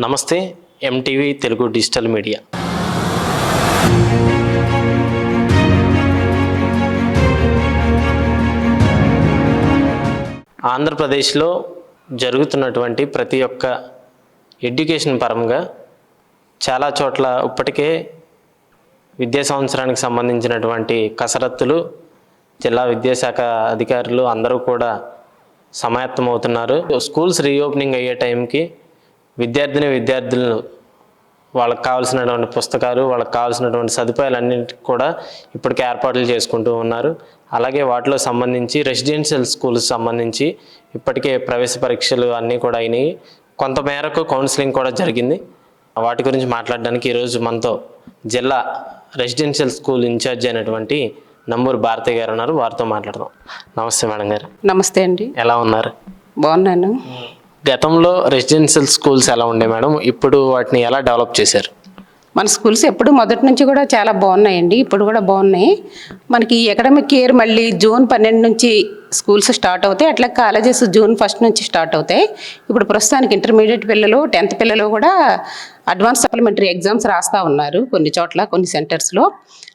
నమస్తే MTV Telugu digital media. ఆంధ్రప్రదేశ్లో జరుగుతున్నటువంటి ప్రతి ఒక్క ఎడ్యుకేషన్ పరంగా చాలా చోట్ల ఇప్పటికే విద్యా సంవత్సరానికి సంబంధించినటువంటి కసరత్తులు జిల్లా విద్యాశాఖ అధికారులు అందరూ కూడా సమాయత్తమవుతున్నారు. స్కూల్స్ రీఓపెనింగ్ అయ్యే టైంకి విద్యార్థిని విద్యార్థులను వాళ్ళకి కావాల్సినటువంటి పుస్తకాలు వాళ్ళకి కావాల్సినటువంటి సదుపాయాలన్నింటికి కూడా ఇప్పటికే ఏర్పాట్లు చేసుకుంటూ ఉన్నారు. అలాగే వాటిలో సంబంధించి రెసిడెన్షియల్ స్కూల్స్ సంబంధించి ఇప్పటికే ప్రవేశ పరీక్షలు అన్నీ కూడా అయినాయి. కొంత మేరకు కౌన్సిలింగ్ కూడా జరిగింది. వాటి గురించి మాట్లాడడానికి ఈరోజు మనతో జిల్లా రెసిడెన్షియల్ స్కూల్ ఇన్ఛార్జ్ అయినటువంటి నంబూరు భారతి గారు ఉన్నారు. వారితో మాట్లాడదాం. నమస్తే మేడం గారు. నమస్తే అండి. ఎలా ఉన్నారు? బాగున్నాను. గతంలో రెసిడెన్షియల్ స్కూల్స్ ఎలా ఉండే మేడం? ఇప్పుడు వాటిని ఎలా డెవలప్ చేశారు? మన స్కూల్స్ ఎప్పుడు మొదటి నుంచి కూడా చాలా బాగున్నాయండి. ఇప్పుడు కూడా బాగున్నాయి. మనకి అకాడమిక్ ఇయర్ మళ్ళీ జూన్ పన్నెండు నుంచి స్కూల్స్ స్టార్ట్ అవుతాయి. అట్లా కాలేజెస్ జూన్ ఫస్ట్ నుంచి స్టార్ట్ అవుతాయి. ఇప్పుడు ప్రస్తుతానికి ఇంటర్మీడియట్ పిల్లలు టెన్త్ పిల్లలు కూడా అడ్వాన్స్ సప్లిమెంటరీ ఎగ్జామ్స్ రాస్తూ ఉన్నారు కొన్ని చోట్ల కొన్ని సెంటర్స్లో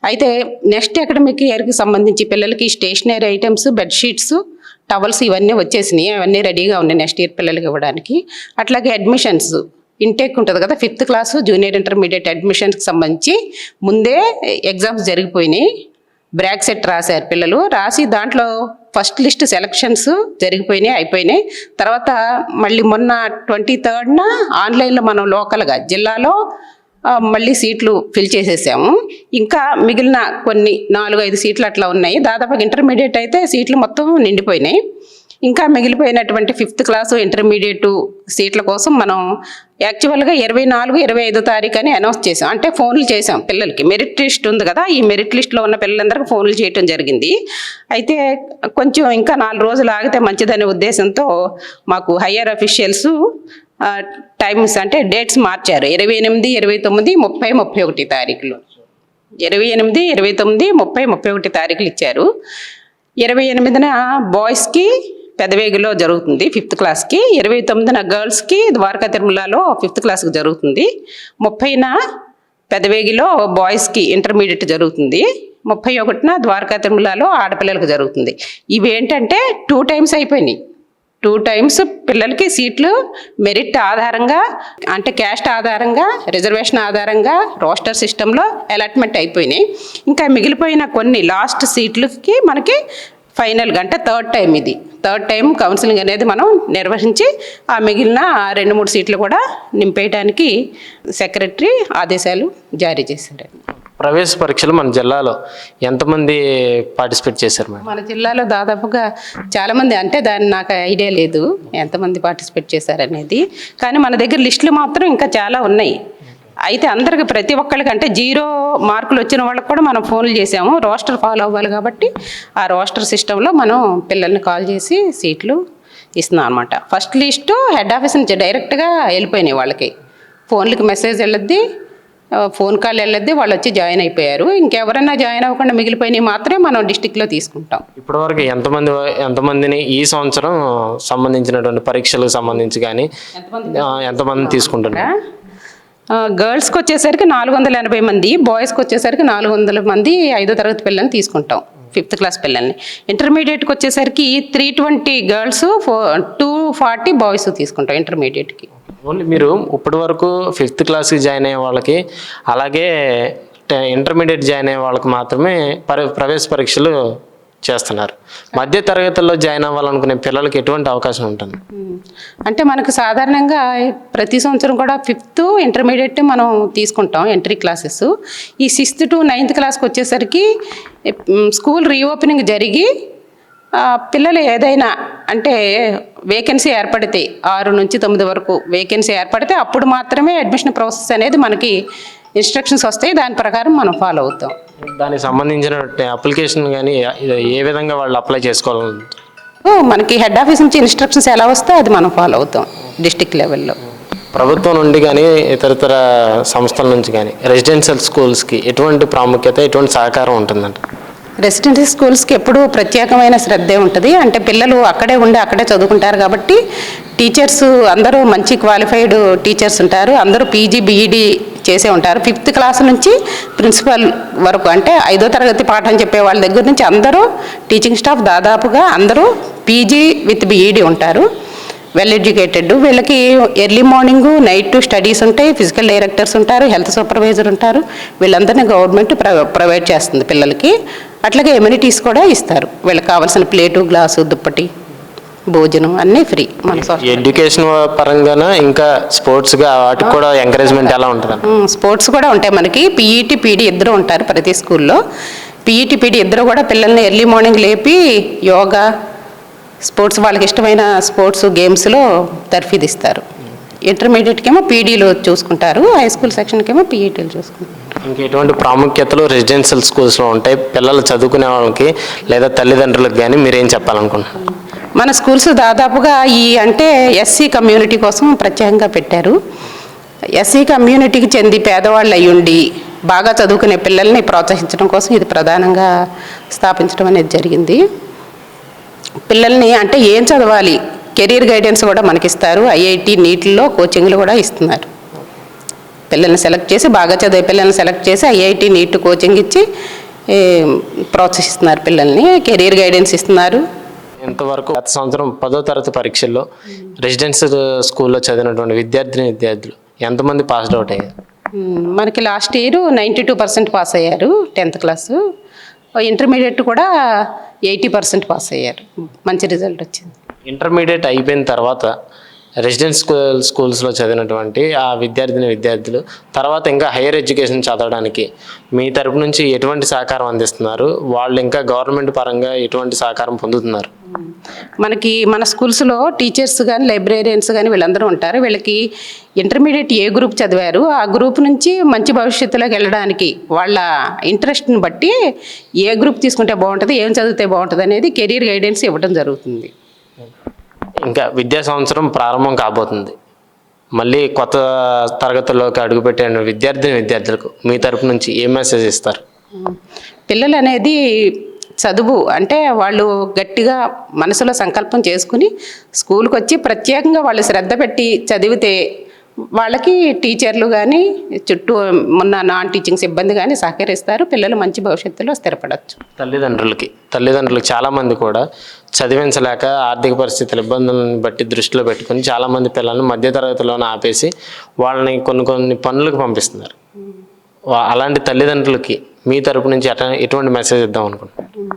అయితే నెక్స్ట్ అకాడమిక్ ఇయర్కి సంబంధించి పిల్లలకి స్టేషనరీ ఐటమ్స్ బెడ్షీట్స్ టవల్స్ ఇవన్నీ వచ్చేసినాయి. అవన్నీ రెడీగా ఉన్నాయి నెక్స్ట్ ఇయర్ పిల్లలకి ఇవ్వడానికి. అట్లాగే అడ్మిషన్స్. ఇంటేక్ ఉంటుంది కదా ఫిఫ్త్ క్లాస్ జూనియర్ ఇంటర్మీడియట్ అడ్మిషన్స్కి సంబంధించి ముందే ఎగ్జామ్స్ జరిగిపోయినాయి. బ్రాక్ సెట్ రాశారు పిల్లలు. రాసి దాంట్లో ఫస్ట్ లిస్ట్ సెలక్షన్స్ జరిగిపోయినాయి అయిపోయినాయి. తర్వాత మళ్ళీ మొన్న ట్వంటీ థర్డ్న ఆన్లైన్లో మనం లోకల్గా జిల్లాలో మళ్ళీ సీట్లు ఫిల్ చేసేసాము. ఇంకా మిగిలిన కొన్ని నాలుగు ఐదు సీట్లు అట్లా ఉన్నాయి. దాదాపు ఇంటర్మీడియట్ అయితే సీట్లు మొత్తం నిండిపోయినాయి. ఇంకా మిగిలిపోయినటువంటి ఫిఫ్త్ క్లాసు ఇంటర్మీడియట్ సీట్ల కోసం మనం యాక్చువల్గా ఇరవై నాలుగు ఇరవై ఐదో తారీఖు అని అనౌన్స్ చేసాం. అంటే ఫోన్లు చేసాం పిల్లలకి. మెరిట్ లిస్ట్ ఉంది కదా ఈ మెరిట్ లిస్ట్లో ఉన్న పిల్లలందరికీ ఫోన్లు చేయటం జరిగింది. అయితే కొంచెం ఇంకా నాలుగు రోజులు ఆగితే మంచిదనే ఉద్దేశంతో మాకు హయ్యర్ అఫీషియల్స్ టైమ్స్ అంటే డేట్స్ మార్చారు. ఇరవై ఎనిమిది ఇరవై తొమ్మిది ముప్పై ముప్పై ఒకటి తారీఖులు. ఇరవై ఎనిమిది ఇరవై తొమ్మిది ముప్పై ముప్పై ఒకటి తారీఖులు ఇచ్చారు. ఇరవై ఎనిమిదిన బాయ్స్కి పెదవేగిలో జరుగుతుంది ఫిఫ్త్ క్లాస్కి. ఇరవై తొమ్మిదిన గర్ల్స్కి ద్వారకా తిరుమలలో ఫిఫ్త్ క్లాస్కి జరుగుతుంది. ముప్పైన పెదవేగిలో బాయ్స్కి ఇంటర్మీడియట్ జరుగుతుంది. ముప్పై ఒకటిన ద్వారకా తిరుమలలో ఆడపిల్లలకు జరుగుతుంది. ఇవి ఏంటంటే టూ టైమ్స్ అయిపోయినాయి. టూ టైమ్స్ పిల్లలకి సీట్లు మెరిట్ ఆధారంగా అంటే క్యాస్ట్ ఆధారంగా రిజర్వేషన్ ఆధారంగా రోస్టర్ సిస్టంలో అలాట్మెంట్ అయిపోయినాయి. ఇంకా మిగిలిపోయిన కొన్ని లాస్ట్ సీట్లకి మనకి ఫైనల్గా అంటే థర్డ్ టైం ఇది. థర్డ్ టైం కౌన్సిలింగ్ అనేది మనం నిర్వహించి ఆ మిగిలిన రెండు మూడు సీట్లు కూడా నింపేయడానికి సెక్రటరీ ఆదేశాలు జారీ చేశారు ప్రవేశ పరీక్షలు మన జిల్లాలో ఎంతమంది పార్టిసిపేట్ చేశారు మేడం? మన జిల్లాలో దాదాపుగా చాలామంది అంటే దాన్ని నాకు ఐడియా లేదు ఎంతమంది పార్టిసిపేట్ చేశారనేది. కానీ మన దగ్గర లిస్టులు మాత్రం ఇంకా చాలా ఉన్నాయి. అయితే అందరికి ప్రతి ఒక్కరికి అంటే జీరో మార్కులు వచ్చిన వాళ్ళకి కూడా మనం ఫోన్లు చేసాము రోస్టర్ ఫాలో అవ్వాలి కాబట్టి ఆ రోస్టర్ సిస్టంలో మనం పిల్లల్ని కాల్ చేసి సీట్లు ఇస్తున్నాం అనమాట ఫస్ట్ లిస్టు హెడ్ ఆఫీస్ నుంచి డైరెక్ట్గా వెళ్ళిపోయినాయి వాళ్ళకి. ఫోన్లకి మెసేజ్ వెళ్ళొద్ది ఫోన్ కాల్ వెళ్ళొద్ది వాళ్ళు వచ్చి జాయిన్ అయిపోయారు. ఇంకెవరైనా జాయిన్ అవ్వకుండా మిగిలిపోయినవి మాత్రమే మనం డిస్టిక్లో తీసుకుంటాం. ఇప్పటివరకు ఎంతమంది ఎంతమందిని ఈ సంవత్సరం సంబంధించినటువంటి పరీక్షలకు సంబంధించి కానీ ఎంతమంది? తీసుకుంటున్నారు? గర్ల్స్కి వచ్చేసరికి నాలుగు వందల ఎనభై మంది బాయ్స్కి వచ్చేసరికి నాలుగు వందల మంది ఐదో తరగతి పిల్లల్ని తీసుకుంటాం ఫిఫ్త్ క్లాస్ పిల్లల్ని. ఇంటర్మీడియట్కి వచ్చేసరికి three twenty girls four two forty boys తీసుకుంటాం ఇంటర్మీడియట్కి. ఓన్లీ మీరు ఇప్పటి వరకు ఫిఫ్త్ క్లాస్కి జాయిన్ అయ్యే వాళ్ళకి అలాగే ఇంటర్మీడియట్ జాయిన్ అయ్యే వాళ్ళకి మాత్రమే ప్రవేశ పరీక్షలు చేస్తున్నారు. మధ్య తరగతుల్లో జాయిన్ అవ్వాలనుకునే పిల్లలకి ఎటువంటి అవకాశం ఉంటుంది? అంటే మనకు సాధారణంగా ప్రతి సంవత్సరం కూడా ఫిఫ్త్ ఇంటర్మీడియట్ మనం తీసుకుంటాం ఎంట్రీ క్లాసెస్. ఈ సిక్స్త్ టు నైన్త్ క్లాస్కి వచ్చేసరికి స్కూల్ రీఓపెనింగ్ జరిగి పిల్లలు ఏదైనా అంటే వేకెన్సీ ఏర్పడితే ఆరు నుంచి తొమ్మిది వరకు వేకెన్సీ ఏర్పడితే అప్పుడు మాత్రమే అడ్మిషన్ ప్రాసెస్ అనేది మనకి ఇన్స్ట్రక్షన్స్ వస్తాయి. దాని ప్రకారం మనం ఫాలో అవుతాం. దానికి సంబంధించిన అప్లికేషన్ కానీ ఏ విధంగా వాళ్ళు అప్లై చేసుకోవాలి మనకి హెడ్ ఆఫీస్ నుంచి ఇన్స్ట్రక్షన్స్ ఎలా వస్తే అది మనం ఫాలో అవుతాం డిస్టిక్ లెవెల్లో ప్రభుత్వం నుండి కానీ ఇతరతర సంస్థల నుంచి కానీ రెసిడెన్షియల్ స్కూల్స్కి ఎటువంటి ప్రాముఖ్యత ఎటువంటి సహకారం ఉంటుందంట? రెసిడెన్సీ స్కూల్స్కి ఎప్పుడూ ప్రత్యేకమైన శ్రద్ధే ఉంటుంది. అంటే పిల్లలు అక్కడే ఉండి అక్కడే చదువుకుంటారు కాబట్టి టీచర్స్ అందరూ మంచి క్వాలిఫైడ్ టీచర్స్ ఉంటారు. అందరూ పీజీ బీఈడి చేసే ఉంటారు. ఫిఫ్త్ క్లాస్ నుంచి ప్రిన్సిపల్ వరకు అంటే ఐదో తరగతి పాఠం చెప్పే వాళ్ళ దగ్గర నుంచి అందరూ టీచింగ్ స్టాఫ్ దాదాపుగా అందరూ పీజీ విత్ బీఈడి ఉంటారు. Well educated. వీళ్ళకి ఎర్లీ మార్నింగ్ నైట్ స్టడీస్ ఉంటాయి. ఫిజికల్ డైరెక్టర్స్ ఉంటారు హెల్త్ సూపర్వైజర్ ఉంటారు. వీళ్ళందరినీ గవర్నమెంట్ ప్రొవైడ్ చేస్తుంది పిల్లలకి. అట్లాగే ఎమ్యూనిటీస్ కూడా ఇస్తారు. వీళ్ళకి కావాల్సిన ప్లేటు గ్లాసు దుప్పటి భోజనం అన్నీ ఫ్రీ మన ఎడ్యుకేషన్ పరంగాన ఇంకా స్పోర్ట్స్గా వాటికి కూడా ఎంకరేజ్మెంట్ ఎలా ఉంటుంది స్పోర్ట్స్ కూడా ఉంటాయి మనకి. పీఈటీ పీడీ ఇద్దరు ఉంటారు ప్రతి స్కూల్లో. పీఈటీ పీడీ ఇద్దరు కూడా పిల్లల్ని ఎర్లీ మార్నింగ్ లేపి యోగా స్పోర్ట్స్ వాళ్ళకి ఇష్టమైన స్పోర్ట్స్ గేమ్స్లో తర్ఫీదిస్తారు. ఇంటర్మీడియట్కి ఏమో పీడీలు చూసుకుంటారు. హై స్కూల్ సెక్షన్కి ఏమో పీఈటీలు చూసుకుంటారు. ఇంకా ఎటువంటి ప్రాముఖ్యతలు రెసిడెన్షియల్ స్కూల్స్లో ఉంటాయి. పిల్లలు చదువుకునే వాళ్ళకి లేదా తల్లిదండ్రులకు కానీ మీరేం చెప్పాలనుకుంటున్నారు? మన స్కూల్స్ దాదాపుగా ఈ అంటే ఎస్సీ కమ్యూనిటీ కోసం ప్రత్యేకంగా పెట్టారు. ఎస్సీ కమ్యూనిటీకి చెంది పేదవాళ్ళు అయ్యుండి బాగా చదువుకునే పిల్లల్ని ప్రోత్సహించడం కోసం ఇది ప్రధానంగా స్థాపించడం అనేది జరిగింది. పిల్లల్ని అంటే ఏం చదవాలి? కెరీర్ గైడెన్స్ కూడా మనకిస్తారు. ఐఐటి నీటిల్లో కోచింగ్లు కూడా ఇస్తున్నారు. పిల్లల్ని సెలెక్ట్ చేసి బాగా చదివే పిల్లల్ని సెలెక్ట్ చేసి ఐఐటి నీట్ కోచింగ్ ఇచ్చి ప్రోత్సహిస్తున్నారు పిల్లల్ని కెరీర్ గైడెన్స్ ఇస్తున్నారు. ఇంతవరకు గత సంవత్సరం పదో తరగతి పరీక్షల్లో రెసిడెన్షియల్ స్కూల్లో చదివినటువంటి విద్యార్థిని విద్యార్థులు ఎంతమంది పాస్డ్ అవుట్ అయ్యారు. మనకి last year ninety two percent pass అయ్యారు టెన్త్ క్లాసు ఇంటర్మీడియట్ కూడా ఎయిటీ పర్సెంట్ పాస్ అయ్యారు. మంచి రిజల్ట్ వచ్చింది. ఇంటర్మీడియట్ అయిపోయిన తర్వాత రెసిడెన్స్ స్కూల్ స్కూల్స్లో చదివినటువంటి ఆ విద్యార్థిని విద్యార్థులు తర్వాత ఇంకా హైయర్ ఎడ్యుకేషన్ చదవడానికి మీ తరపు నుంచి ఎటువంటి సహకారం అందిస్తున్నారు? వాళ్ళు ఇంకా గవర్నమెంట్ పరంగా ఎటువంటి సహకారం పొందుతున్నారు? మనకి మన స్కూల్స్లో టీచర్స్ కానీ లైబ్రేరియన్స్ కానీ వీళ్ళందరూ ఉంటారు. వీళ్ళకి ఇంటర్మీడియట్ ఏ గ్రూప్ చదివారు? ఆ గ్రూప్ నుంచి మంచి భవిష్యత్తులోకి వెళ్ళడానికి వాళ్ళ ఇంట్రెస్ట్ని బట్టి ఏ గ్రూప్ తీసుకుంటే బాగుంటుంది ఏం చదివితే బాగుంటుంది అనేది కెరీర్ గైడెన్స్ ఇవ్వడం జరుగుతుంది. ఇంకా విద్యా సంవత్సరం ప్రారంభం కాబోతుంది. మళ్ళీ కొత్త తరగతుల్లోకి అడుగుపెట్టిన విద్యార్థిని విద్యార్థులకు మీ తరపు నుంచి ఏ మెసేజ్ ఇస్తారు? పిల్లలు అనేది చదువు అంటే వాళ్ళు గట్టిగా మనసులో సంకల్పం చేసుకుని స్కూల్కి వచ్చి ప్రత్యేకంగా వాళ్ళు శ్రద్ధ పెట్టి చదివితే వాళ్ళకి టీచర్లు కానీ చుట్టూ ఉన్న నాన్ టీచింగ్ సిబ్బంది కానీ సహకరిస్తారు. పిల్లలు మంచి భవిష్యత్తులో స్థిరపడవచ్చు తల్లిదండ్రులకి తల్లిదండ్రులకు చాలామంది కూడా చదివించలేక ఆర్థిక పరిస్థితుల ఇబ్బందులను బట్టి దృష్టిలో పెట్టుకొని చాలామంది పిల్లల్ని మధ్యతరగతిలోనే ఆపేసి వాళ్ళని కొన్ని కొన్ని పనులకు పంపిస్తున్నారు. అలాంటి తల్లిదండ్రులకి మీ తరపు నుంచి ఎటువంటి మెసేజ్ ఇద్దాం అనుకుంటున్నారు?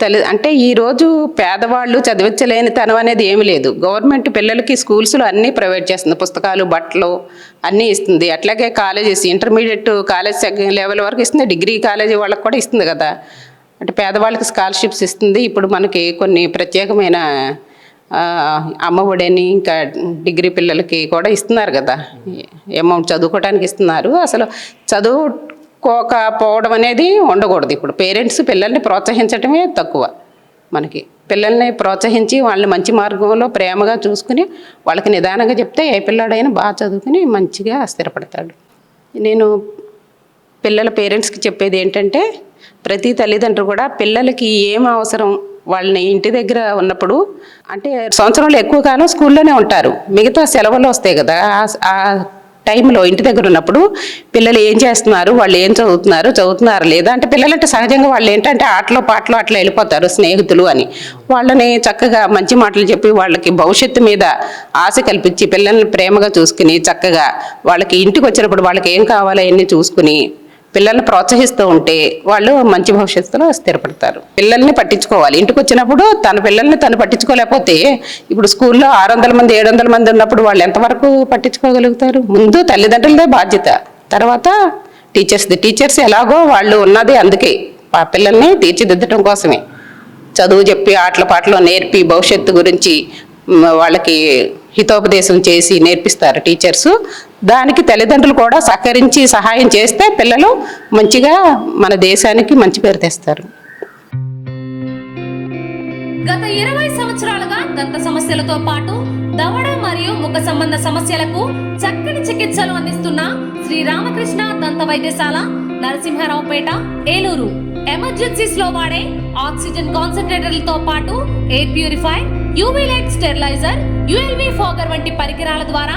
తల్లి అంటే ఈరోజు పేదవాళ్ళు చదివించలేని తనం అనేది ఏమీ లేదు. గవర్నమెంట్ పిల్లలకి స్కూల్స్లో అన్నీ ప్రొవైడ్ చేస్తుంది. పుస్తకాలు బట్టలు అన్నీ ఇస్తుంది. అట్లాగే కాలేజెస్ ఇంటర్మీడియట్ కాలేజ్ లెవెల్ వరకు ఇస్తుంది. డిగ్రీ కాలేజీ వాళ్ళకి కూడా ఇస్తుంది కదా. అంటే పేదవాళ్ళకి స్కాలర్షిప్స్ ఇస్తుంది. ఇప్పుడు మనకి కొన్ని ప్రత్యేకమైన ఆ, అమ్మఒడని ఇంకా డిగ్రీ పిల్లలకి కూడా ఇస్తున్నారు కదా. అమౌంట్ చదువుకోవడానికి ఇస్తున్నారు. అసలు చదువు పోవడం అనేది ఉండకూడదు. ఇప్పుడు పేరెంట్స్ పిల్లల్ని ప్రోత్సహించడమే తక్కువ. మనకి పిల్లల్ని ప్రోత్సహించి వాళ్ళని మంచి మార్గంలో ప్రేమగా చూసుకుని వాళ్ళకి నిదానంగా చెప్తే ఏ పిల్లాడైనా బాగా చదువుకుని మంచిగా స్థిరపడతాడు. నేను పిల్లల పేరెంట్స్కి చెప్పేది ఏంటంటే ప్రతి తల్లిదండ్రులు కూడా పిల్లలకి ఏం అవసరం? వాళ్ళని ఇంటి దగ్గర ఉన్నప్పుడు అంటే సంవత్సరంలో ఎక్కువ కాలం స్కూల్లోనే ఉంటారు. మిగతా సెలవులు వస్తాయి కదా ఆ టైంలో ఇంటి దగ్గర ఉన్నప్పుడు పిల్లలు ఏం చేస్తున్నారు? వాళ్ళు ఏం చదువుతున్నారు? చదువుతున్నారు లేదా? అంటే పిల్లలంటే సహజంగా వాళ్ళు ఏంటంటే ఆటలో పాటలో అట్లా వెళ్ళిపోతారు స్నేహితులు అని. వాళ్ళని చక్కగా మంచి మాటలు చెప్పి వాళ్ళకి భవిష్యత్తు మీద ఆశ కల్పించి పిల్లల్ని ప్రేమగా చూసుకుని చక్కగా వాళ్ళకి ఇంటికి వచ్చినప్పుడు వాళ్ళకి ఏం కావాలో అన్నీ చూసుకుని పిల్లల్ని ప్రోత్సహిస్తూ ఉంటే వాళ్ళు మంచి భవిష్యత్తులో స్థిరపడతారు. పిల్లల్ని పట్టించుకోవాలి. ఇంటికి వచ్చినప్పుడు తన పిల్లల్ని తను పట్టించుకోలేకపోతే ఇప్పుడు స్కూల్లో ఆరు వందల మంది ఏడు వందల మంది ఉన్నప్పుడు వాళ్ళు ఎంతవరకు పట్టించుకోగలుగుతారు? ముందు తల్లిదండ్రులదే బాధ్యత. తర్వాత టీచర్స్ది టీచర్స్ ఎలాగో వాళ్ళు ఉన్నది అందుకే. ఆ పిల్లల్ని తీర్చిదిద్దడం కోసమే. చదువు చెప్పి ఆటల పాటలు నేర్పి భవిష్యత్తు గురించి వాళ్ళకి హితోపదేశం చేసి నేర్పిస్తారు టీచర్స్. దానికి తల్లిదండ్రులు కూడా సహకరించి సహాయం చేస్తే పిల్లలు మంచిగా మన దేశానికి మంచి పేరు తెస్తారు. గత ఇరవై సంవత్సరాలుగా దంత సమస్యలతో పాటు దవడ మరియు ముఖ సంబంధ సమస్యలకు చక్కని చికిత్సలు అందిస్తున్న శ్రీ రామకృష్ణ దంత వైద్యశాల నరసింహారావుపేట ఏలూరు. ఎమర్జెన్సీస్లో వాడే ఆక్సిజన్ కాన్సన్ట్రేటర్లతో పాటు air purify UV light sterilizer ULV fogger వంటి పరికరాల ద్వారా